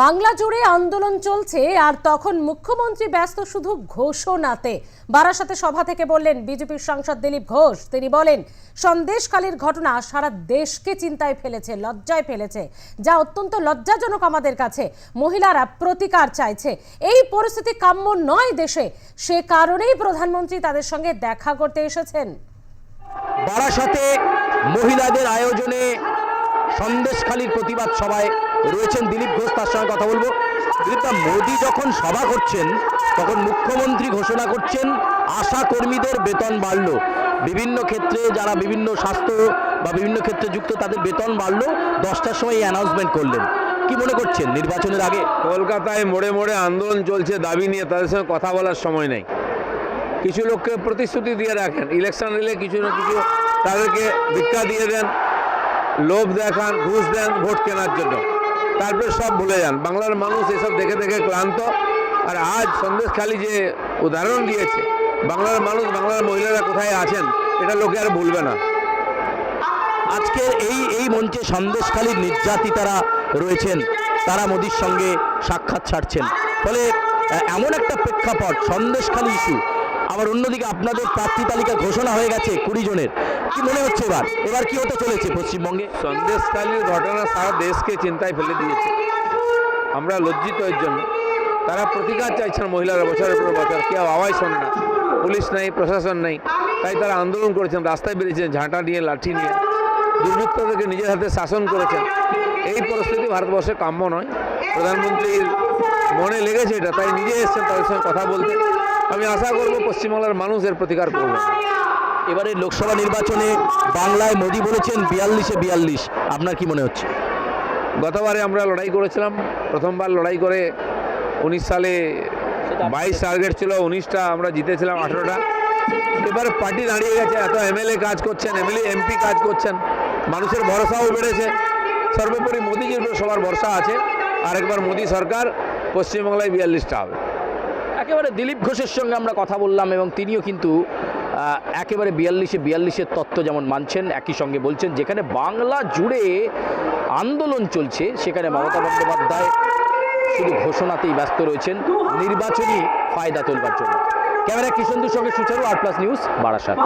বাংলা জুড়ে আন্দোলন চলছে আর তখন মুখ্যমন্ত্রী ব্যস্ত শুধু ঘোষণাতে। বারাসাতে সভা থেকে বললেন বিজেপির সাংসদ দিলীপ ঘোষ। তিনি বলেন, সন্দেশকালীর ঘটনা সারা দেশকে চিন্তায় ফেলেছে, লজ্জায় ফেলেছে, যা অত্যন্ত লজ্জাজনক আমাদের কাছে। মহিলারা প্রতিকার চাইছে। এই পরিস্থিতি কাম্য নয় দেশে। সে কারণেই প্রধানমন্ত্রী তাদের সঙ্গে দেখা করতে এসেছেন। বারাসাতে মহিলাদের আয়োজনে সন্দেশখালীর প্রতিবাদ সভায় রয়েছেন দিলীপ ঘোষ, তার সঙ্গে কথা বলব। দিলীপদা মোদী যখন সভা করছেন, তখন মুখ্যমন্ত্রী ঘোষণা করছেন, আশা কর্মীদের বেতন বাড়ল। বিভিন্ন ক্ষেত্রে যারা বিভিন্ন স্বাস্থ্য বা বিভিন্ন ক্ষেত্রে যুক্ত, তাদের বেতন বাড়লো। দশটার সময় এই অ্যানাউন্সমেন্ট করলেন। কি মনে করছেন নির্বাচনের আগে? কলকাতায় মোড়ে মোড়ে আন্দোলন চলছে দাবি নিয়ে, তাদের সঙ্গে কথা বলার সময় নেই। কিছু লোককে প্রতিশ্রুতি দিয়ে রাখেন। ইলেকশন এলে কিছু না কিছু তাদেরকে ভিক্ষা দিয়ে দেন, লোভ দেখান, ঘুষ দেন ভোট কেনার জন্য। তারপরে সব ভুলে যান। বাংলার মানুষ এসব দেখে দেখে ক্লান্ত। আর আজ সন্দেশখালী যে উদাহরণ দিয়েছে, বাংলার মানুষ, বাংলার মহিলারা কোথায় আছেন, এটা লোকে আর ভুলবে না। আজকের এই এই মঞ্চে সন্দেশখালীর নির্যাতিতারা রয়েছেন, তারা মোদির সঙ্গে সাক্ষাৎ ছাড়ছেন ফলে এমন একটা প্রেক্ষাপট, সন্দেশখালী ইস্যু আবার অন্যদিকে আপনাদের প্রার্থী তালিকা ঘোষণা হয়ে গেছে কুড়ি জনের। কি মনে হচ্ছে এবার? এবার কি হতে চলেছে পশ্চিমবঙ্গে? সন্দেশকালীর ঘটনা সারা দেশকে চিন্তায় ফেলে দিয়েছে। আমরা লজ্জিত এর জন্য। তারা প্রতিকার চাইছেন মহিলারা, বছরের পর বছর। কেউ আওয়াজ শোন না। পুলিশ নেই, প্রশাসন নেই। তাই তারা আন্দোলন করেছেন, রাস্তায় বেরিয়েছেন, ঝাঁটা নিয়ে, লাঠি নিয়ে। দুর্বৃত্তদেরকে নিজের হাতে শাসন করেছেন। এই পরিস্থিতি ভারতবর্ষে কাম্য নয়। প্রধানমন্ত্রীর মনে লেগেছে এটা, তাই নিজে এসেছেন তাদের সঙ্গে কথা বলতে। আমি আশা করব পশ্চিমবাংলার মানুষ এর প্রতিকার করবে। এবারে লোকসভা নির্বাচনে বাংলায় মোদি বলেছেন বিয়াল্লিশে বিয়াল্লিশ। আপনার কি মনে হচ্ছে? গতবারে আমরা লড়াই করেছিলাম। প্রথমবার লড়াই করে উনিশ সালে বাইশ টার্গেট ছিল, উনিশটা আমরা জিতেছিলাম আঠেরোটা। এবার পার্টি দাঁড়িয়ে গেছে, এত এমএলএ কাজ করছেন, এমএলএ, এমপি কাজ করছেন, মানুষের ভরসাও বেড়েছে। সর্বোপরি মোদিজির উপর সবার ভরসা আছে। আরেকবার মোদি সরকার পশ্চিমবাংলায় বিয়াল্লিশটা হবে। একেবারে দিলীপ ঘোষের সঙ্গে আমরা কথা বললাম এবং তিনিও কিন্তু একেবারে বিয়াল্লিশে বিয়াল্লিশের তত্ত্ব যেমন মানছেন, একই সঙ্গে বলছেন, যেখানে বাংলা জুড়ে আন্দোলন চলছে, সেখানে মমতা বন্দ্যোপাধ্যায় শুধু ঘোষণাতেই ব্যস্ত রয়েছেন, নির্বাচনী ফায়দা তোলবার জন্য। ক্যামেরা কিষণদের সঙ্গে সুচারু আট প্লাস নিউজ বারাসাত।